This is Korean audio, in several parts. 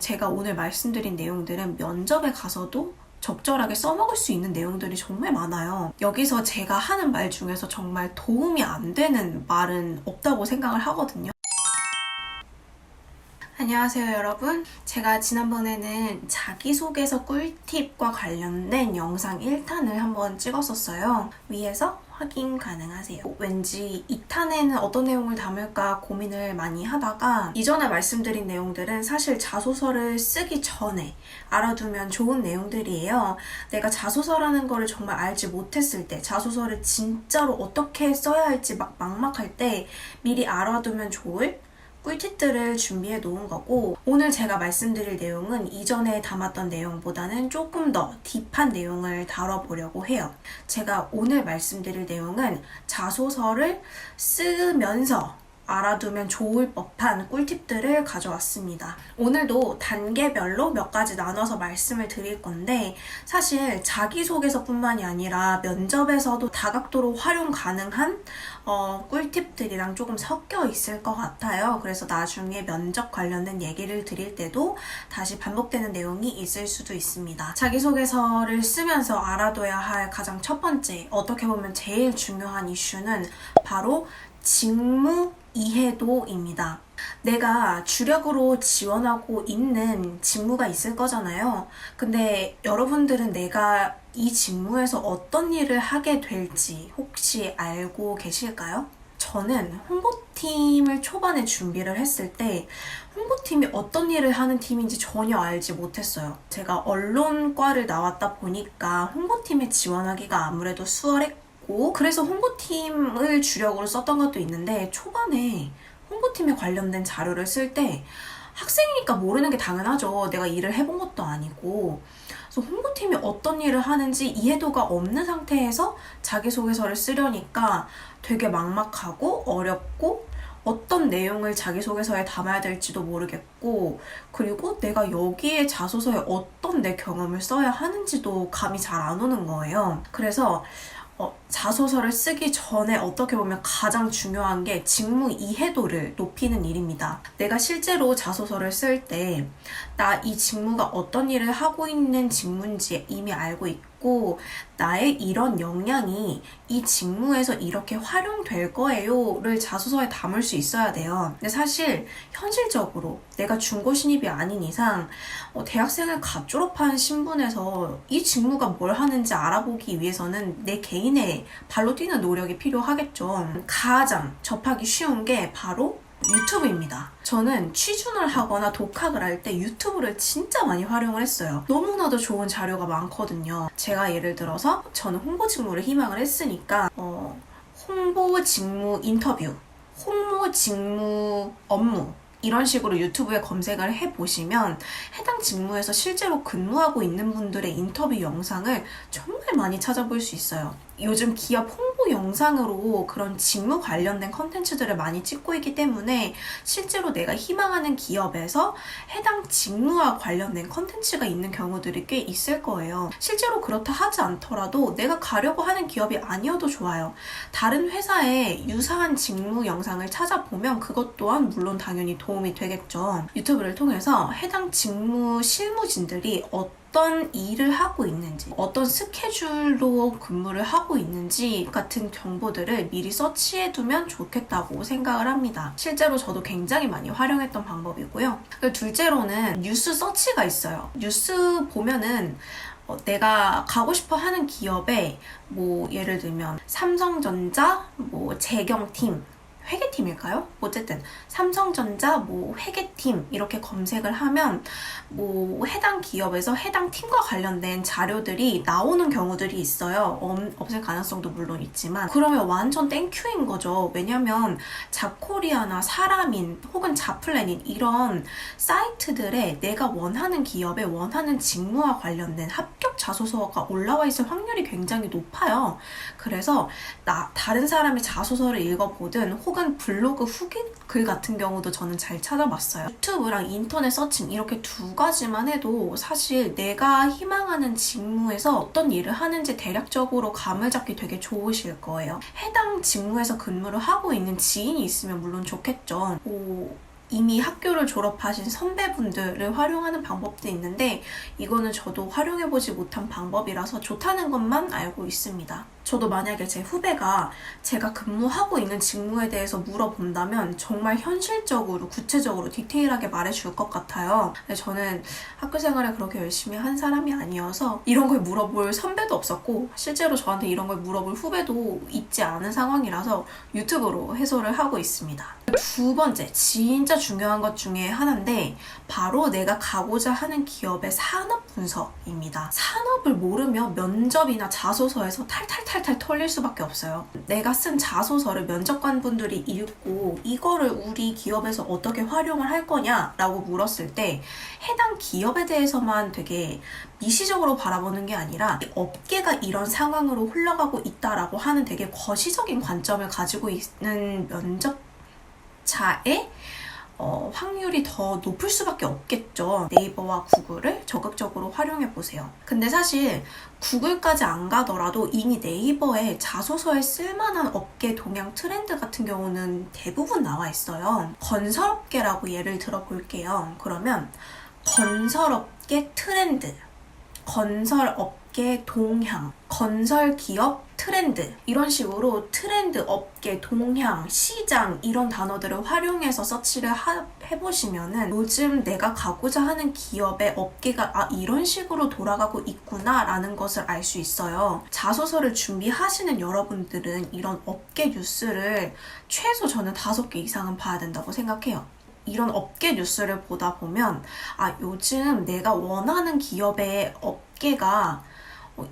제가 오늘 말씀드린 내용들은 면접에 가서도 적절하게 써먹을 수 있는 내용들이 정말 많아요. 여기서 제가 하는 말 중에서 정말 도움이 안 되는 말은 없다고 생각을 하거든요. 안녕하세요, 여러분. 제가 지난번에는 자기소개서 꿀팁과 관련된 영상 1탄을 한번 찍었었어요. 위에서 확인 가능하세요. 왠지 2탄에는 어떤 내용을 담을까 고민을 많이 하다가 이전에 말씀드린 내용들은 사실 자소서를 쓰기 전에 알아두면 좋은 내용들이에요. 내가 자소서라는 거를 정말 알지 못했을 때, 자소서를 진짜로 어떻게 써야 할지 막 막막할 때 미리 알아두면 좋을 꿀팁들을 준비해 놓은 거고 오늘 제가 말씀드릴 내용은 이전에 담았던 내용보다는 조금 더 딥한 내용을 다뤄보려고 해요. 제가 오늘 말씀드릴 내용은 자소서를 쓰면서 알아두면 좋을 법한 꿀팁들을 가져왔습니다. 오늘도 단계별로 몇 가지 나눠서 말씀을 드릴 건데 사실 자기소개서뿐만이 아니라 면접에서도 다각도로 활용 가능한 어, 꿀팁들이랑 조금 섞여 있을 것 같아요. 그래서 나중에 면접 관련된 얘기를 드릴 때도 다시 반복되는 내용이 있을 수도 있습니다. 자기소개서를 쓰면서 알아둬야 할 가장 첫 번째, 어떻게 보면 제일 중요한 이슈는 바로 직무 이해도입니다. 내가 주력으로 지원하고 있는 직무가 있을 거잖아요. 근데 여러분들은 내가 이 직무에서 어떤 일을 하게 될지 혹시 알고 계실까요? 저는 홍보팀을 초반에 준비를 했을 때 홍보팀이 어떤 일을 하는 팀인지 전혀 알지 못했어요. 제가 언론과를 나왔다 보니까 홍보팀에 지원하기가 아무래도 수월했고 있고 그래서 홍보팀을 주력으로 썼던 것도 있는데 초반에 홍보팀에 관련된 자료를 쓸 때 학생이니까 모르는 게 당연하죠. 내가 일을 해본 것도 아니고. 그래서 홍보팀이 어떤 일을 하는지 이해도가 없는 상태에서 자기소개서를 쓰려니까 되게 막막하고 어렵고 어떤 내용을 자기소개서에 담아야 될지도 모르겠고, 그리고 내가 여기에 자소서에 어떤 내 경험을 써야 하는지도 감이 잘 안 오는 거예요. 그래서 어, 자소서를 쓰기 전에 어떻게 보면 가장 중요한 게 직무 이해도를 높이는 일입니다. 내가 실제로 자소서를 쓸 때 나 이 직무가 어떤 일을 하고 있는 직무인지 이미 알고 있고 있고 나의 이런 역량이 이 직무에서 이렇게 활용될 거예요를 자소서에 담을 수 있어야 돼요. 근데 사실 현실적으로 내가 중고 신입이 아닌 이상 어, 대학생을 갓 졸업한 신분에서 이 직무가 뭘 하는지 알아보기 위해서는 내 개인의 발로 뛰는 노력이 필요하겠죠. 가장 접하기 쉬운 게 바로 유튜브입니다. 저는 취준을 하거나 독학을 할 때 유튜브를 진짜 많이 활용을 했어요. 너무나도 좋은 자료가 많거든요. 제가 예를 들어서 저는 홍보 직무를 희망을 했으니까 어, 홍보 직무 인터뷰, 홍보 직무 업무 이런 식으로 유튜브에 검색을 해보시면 해당 직무에서 실제로 근무하고 있는 분들의 인터뷰 영상을 정말 많이 찾아볼 수 있어요. 요즘 기업 홍보 영상으로 그런 직무 관련된 컨텐츠들을 많이 찍고 있기 때문에 실제로 내가 희망하는 기업에서 해당 직무와 관련된 컨텐츠가 있는 경우들이 꽤 있을 거예요. 실제로 그렇다 하지 않더라도 내가 가려고 하는 기업이 아니어도 좋아요. 다른 회사의 유사한 직무 영상을 찾아보면 그것 또한 물론 당연히 도움이 되겠죠. 유튜브를 통해서 해당 직무 실무진들이 어떤 어떤 일을 하고 있는지, 어떤 스케줄로 근무를 하고 있는지 같은 정보들을 미리 서치해 두면 좋겠다고 생각을 합니다. 실제로 저도 굉장히 많이 활용했던 방법이고요. 둘째로는 뉴스 서치가 있어요. 뉴스 보면은 어, 내가 가고 싶어 하는 기업에 뭐 예를 들면 삼성전자, 뭐 재경팀, 회계팀일까요? 어쨌든 삼성전자 뭐 회계팀 이렇게 검색을 하면 뭐 해당 기업에서 해당 팀과 관련된 자료들이 나오는 경우들이 있어요. 없을 가능성도 물론 있지만 그러면 완전 땡큐인 거죠. 왜냐면 잡코리아나 사람인 혹은 잡플랜인 이런 사이트들에 내가 원하는 기업에 원하는 직무와 관련된 합격 자소서가 올라와 있을 확률이 굉장히 높아요. 그래서 나 다른 사람의 자소서를 읽어보든 혹은 혹은 블로그 후기 글 같은 경우도 저는 잘 찾아봤어요. 유튜브랑 인터넷 서칭 이렇게 두 가지만 해도 사실 내가 희망하는 직무에서 어떤 일을 하는지 대략적으로 감을 잡기 되게 좋으실 거예요. 해당 직무에서 근무를 하고 있는 지인이 있으면 물론 좋겠죠. 뭐 이미 학교를 졸업하신 선배분들을 활용하는 방법도 있는데 이거는 저도 활용해보지 못한 방법이라서 좋다는 것만 알고 있습니다. 저도 만약에 제 후배가 제가 근무하고 있는 직무에 대해서 물어본다면 정말 현실적으로 구체적으로 디테일하게 말해줄 것 같아요. 근데 저는 학교 생활에 그렇게 열심히 한 사람이 아니어서 이런 걸 물어볼 선배도 없었고 실제로 저한테 이런 걸 물어볼 후배도 있지 않은 상황이라서 유튜브로 해소를 하고 있습니다. 두 번째, 진짜 중요한 것 중에 하나인데 바로 내가 가고자 하는 기업의 산업 분석입니다. 산업을 모르면 면접이나 자소서에서 탈탈탈 탈 털릴 수밖에 없어요. 내가 쓴 자소서를 면접관 분들이 읽고 이거를 우리 기업에서 어떻게 활용을 할 거냐라고 물었을 때 해당 기업에 대해서만 되게 미시적으로 바라보는 게 아니라 업계가 이런 상황으로 흘러가고 있다라고 하는 되게 거시적인 관점을 가지고 있는 면접자의 어, 확률이 더 높을 수밖에 없겠죠. 네이버와 구글을 적극적으로 활용해 보세요. 근데 사실 구글까지 안 가더라도 이미 네이버에 자소서에 쓸만한 업계 동향 트렌드 같은 경우는 대부분 나와 있어요. 건설업계라고 예를 들어 볼게요. 그러면 건설업계 트렌드, 건설업 계 동향, 건설 기업 트렌드 이런 식으로 트렌드, 업계, 동향, 시장 이런 단어들을 활용해서 서치를 하, 해보시면은 요즘 내가 가고자 하는 기업의 업계가 아 이런 식으로 돌아가고 있구나라는 것을 알 수 있어요. 자소서를 준비하시는 여러분들은 이런 업계 뉴스를 최소 저는 다섯 개 이상은 봐야 된다고 생각해요. 이런 업계 뉴스를 보다 보면 아 요즘 내가 원하는 기업의 업계가 어,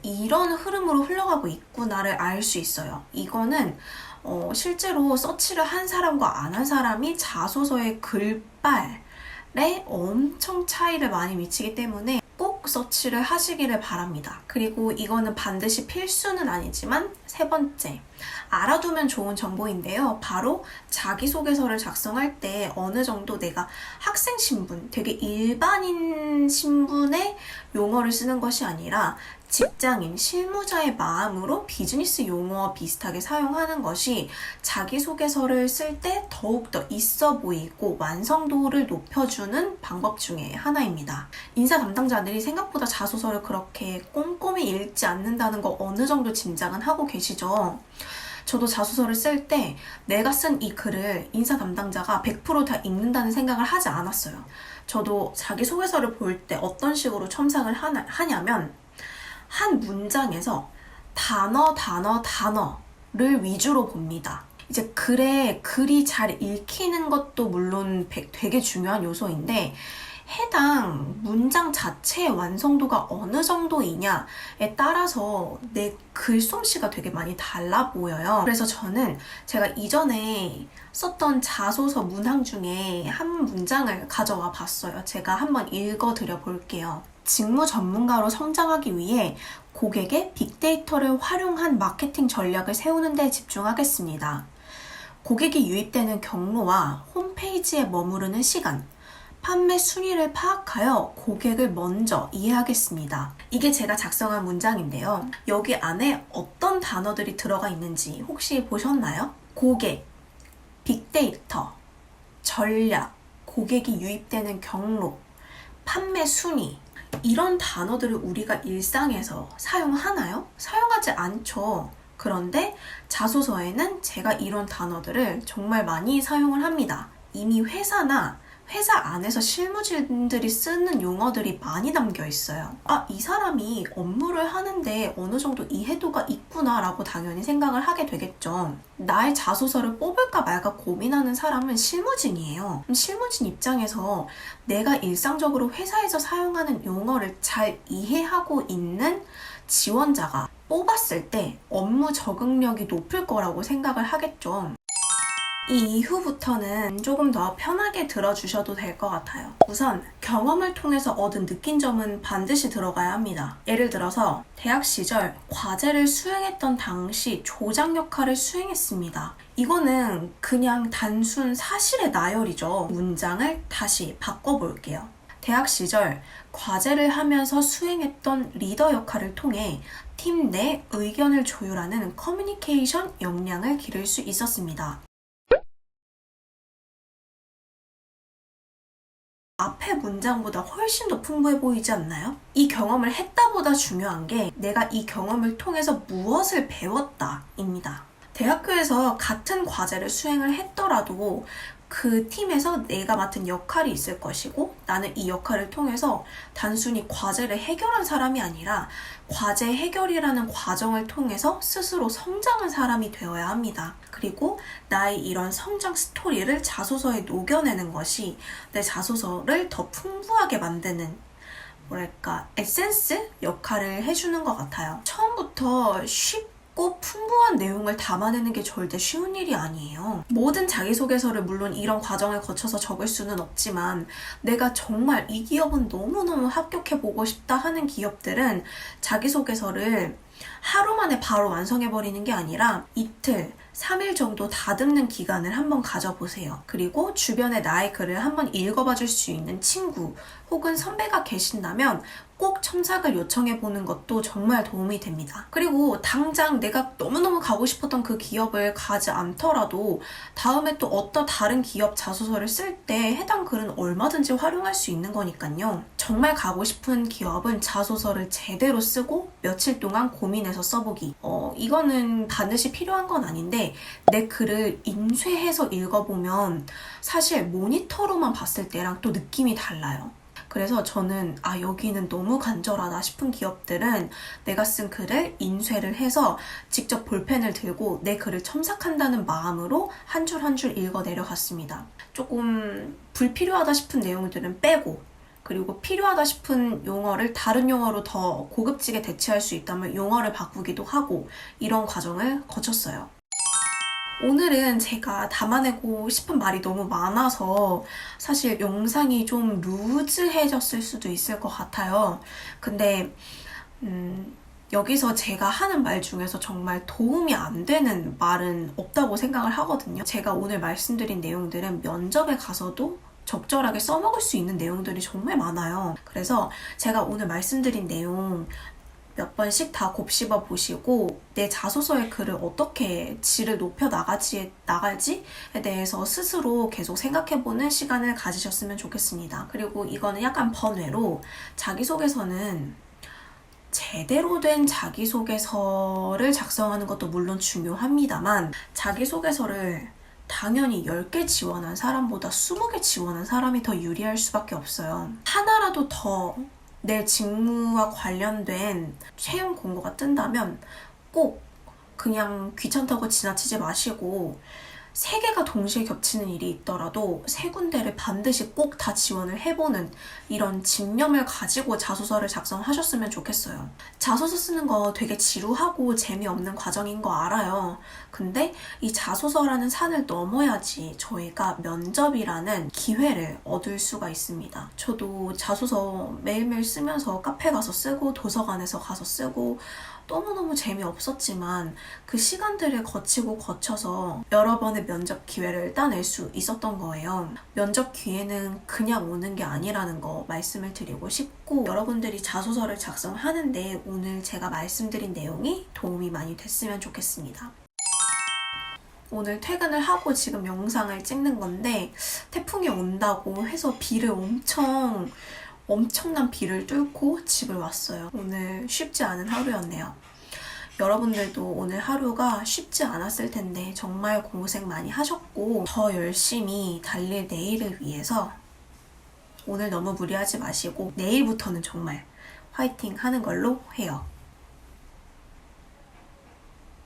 이런 흐름으로 흘러가고 있구나를 알 수 있어요. 이거는 어, 실제로 서치를 한 사람과 안 한 사람이 자소서의 글빨에 엄청 차이를 많이 미치기 때문에 꼭 서치를 하시기를 바랍니다. 그리고 이거는 반드시 필수는 아니지만 세 번째, 알아두면 좋은 정보인데요. 바로 자기소개서를 작성할 때 어느 정도 내가 학생 신분, 되게 일반인 신분의 용어를 쓰는 것이 아니라 직장인, 실무자의 마음으로 비즈니스 용어와 비슷하게 사용하는 것이 자기소개서를 쓸 때 더욱더 있어 보이고 완성도를 높여주는 방법 중에 하나입니다. 인사 담당자들이 생각보다 자소서를 그렇게 꼼꼼히 읽지 않는다는 거 어느 정도 짐작은 하고 계시죠? 저도 자소서를 쓸 때 내가 쓴 이 글을 인사 담당자가 100%다 읽는다는 생각을 하지 않았어요. 저도 자기소개서를 볼 때 어떤 식으로 첨삭을 하냐면 한 문장에서 단어, 단어, 단어를 위주로 봅니다. 이제 글에 글이 잘 읽히는 것도 물론 되게 중요한 요소인데 해당 문장 자체의 완성도가 어느 정도이냐에 따라서 내 글솜씨가 되게 많이 달라 보여요. 그래서 저는 제가 이전에 썼던 자소서 문항 중에 한 문장을 가져와 봤어요. 제가 한번 읽어 드려 볼게요. 직무 전문가로 성장하기 위해 고객의 빅데이터를 활용한 마케팅 전략을 세우는 데 집중하겠습니다. 고객이 유입되는 경로와 홈페이지에 머무르는 시간, 판매 순위를 파악하여 고객을 먼저 이해하겠습니다. 이게 제가 작성한 문장인데요. 여기 안에 어떤 단어들이 들어가 있는지 혹시 보셨나요? 고객, 빅데이터, 전략, 고객이 유입되는 경로, 판매 순위, 이런 단어들을 우리가 일상에서 사용하나요? 사용하지 않죠. 그런데 자소서에는 제가 이런 단어들을 정말 많이 사용을 합니다. 이미 회사나 회사 안에서 실무진들이 쓰는 용어들이 많이 담겨 있어요. 아, 이 사람이 업무를 하는데 어느 정도 이해도가 있구나라고 당연히 생각을 하게 되겠죠. 나의 자소서를 뽑을까 말까 고민하는 사람은 실무진이에요. 실무진 입장에서 내가 일상적으로 회사에서 사용하는 용어를 잘 이해하고 있는 지원자가 뽑았을 때 업무 적응력이 높을 거라고 생각을 하겠죠. 이 이후부터는 조금 더 편하게 들어주셔도 될 것 같아요. 우선 경험을 통해서 얻은 느낀 점은 반드시 들어가야 합니다. 예를 들어서 대학 시절 과제를 수행했던 당시 조장 역할을 수행했습니다. 이거는 그냥 단순 사실의 나열이죠. 문장을 다시 바꿔볼게요. 대학 시절 과제를 하면서 수행했던 리더 역할을 통해 팀 내 의견을 조율하는 커뮤니케이션 역량을 기를 수 있었습니다. 앞에 문장보다 훨씬 더 풍부해 보이지 않나요? 이 경험을 했다보다 중요한 게 내가 이 경험을 통해서 무엇을 배웠다입니다. 대학교에서 같은 과제를 수행을 했더라도 그 팀에서 내가 맡은 역할이 있을 것이고 나는 이 역할을 통해서 단순히 과제를 해결한 사람이 아니라 과제 해결이라는 과정을 통해서 스스로 성장한 사람이 되어야 합니다. 그리고 나의 이런 성장 스토리를 자소서에 녹여내는 것이 내 자소서를 더 풍부하게 만드는 뭐랄까 에센스 역할을 해주는 것 같아요. 처음부터 쉽 고 풍부한 내용을 담아내는 게 절대 쉬운 일이 아니에요. 모든 자기소개서를 물론 이런 과정을 거쳐서 적을 수는 없지만 내가 정말 이 기업은 너무너무 합격해보고 싶다 하는 기업들은 자기소개서를 하루 만에 바로 완성해버리는 게 아니라 이틀, 3일 정도 다듬는 기간을 한번 가져보세요. 그리고 나의 글을 한번 읽어봐 줄 수 있는 친구 혹은 선배가 계신다면 꼭 첨삭을 요청해 보는 것도 정말 도움이 됩니다. 그리고 당장 내가 너무너무 가고 싶었던 그 기업을 가지 않더라도 다음에 또 어떤 다른 기업 자소서를 쓸 때 해당 글은 얼마든지 활용할 수 있는 거니까요. 정말 가고 싶은 기업은 자소서를 제대로 쓰고 며칠 동안 고민해서 써보기. 어, 이거는 반드시 필요한 건 아닌 데 내 글을 인쇄해서 읽어보면 사실 모니터로만 봤을 때랑 또 느낌이 달라요. 그래서 저는 아 여기는 너무 간절하다 싶은 기업들은 내가 쓴 글을 인쇄를 해서 직접 볼펜을 들고 내 글을 첨삭한다는 마음으로 한 줄 한 줄 읽어 내려갔습니다. 조금 불필요하다 싶은 내용들은 빼고 그리고 필요하다 싶은 용어를 다른 용어로 더 고급지게 대체할 수 있다면 용어를 바꾸기도 하고 이런 과정을 거쳤어요. 오늘은 제가 담아내고 싶은 말이 너무 많아서 사실 영상이 좀 루즈해졌을 수도 있을 것 같아요. 근데, 음, 여기서 제가 하는 말 중에서 정말 도움이 안 되는 말은 없다고 생각을 하거든요. 제가 오늘 말씀드린 내용들은 면접에 가서도 적절하게 써먹을 수 있는 내용들이 정말 많아요. 그래서 제가 오늘 말씀드린 내용 몇 번씩 다 곱씹어 보시고 내 자소서의 글을 어떻게 질을 높여 나가지, 나갈지에 대해서 스스로 계속 생각해보는 시간을 가지셨으면 좋겠습니다. 그리고 이거는 약간 번외로 자기소개서는 제대로 된 자기소개서를 작성하는 것도 물론 중요합니다만 자기소개서를 당연히 10개 지원한 사람보다 20개 지원한 사람이 더 유리할 수밖에 없어요. 하나라도 더 내 직무와 관련된 채용 공고가 뜬다면 꼭 그냥 귀찮다고 지나치지 마시고 세 개가 동시에 겹치는 일이 있더라도 세 군데를 반드시 꼭 다 지원을 해보는 이런 집념을 가지고 자소서를 작성하셨으면 좋겠어요. 자소서 쓰는 거 되게 지루하고 재미없는 과정인 거 알아요. 근데 이 자소서라는 산을 넘어야지 저희가 면접이라는 기회를 얻을 수가 있습니다. 저도 자소서 매일매일 쓰면서 카페 가서 쓰고 도서관에서 가서 쓰고 너무너무 재미없었지만 그 시간들을 거치고 거쳐서 여러 번의 면접 기회를 따낼 수 있었던 거예요. 면접 기회는 그냥 오는 게 아니라는 거 말씀을 드리고 싶고 여러분들이 자소서를 작성하는데 오늘 제가 말씀드린 내용이 도움이 많이 됐으면 좋겠습니다. 오늘 퇴근을 하고 지금 영상을 찍는 건데 태풍이 온다고 해서 비를 엄청 엄청난 비를 뚫고 집을 왔어요. 오늘 쉽지 않은 하루였네요. 여러분들도 오늘 하루가 쉽지 않았을 텐데 정말 고생 많이 하셨고 더 열심히 달릴 내일을 위해서 오늘 너무 무리하지 마시고 내일부터는 정말 화이팅 하는 걸로 해요.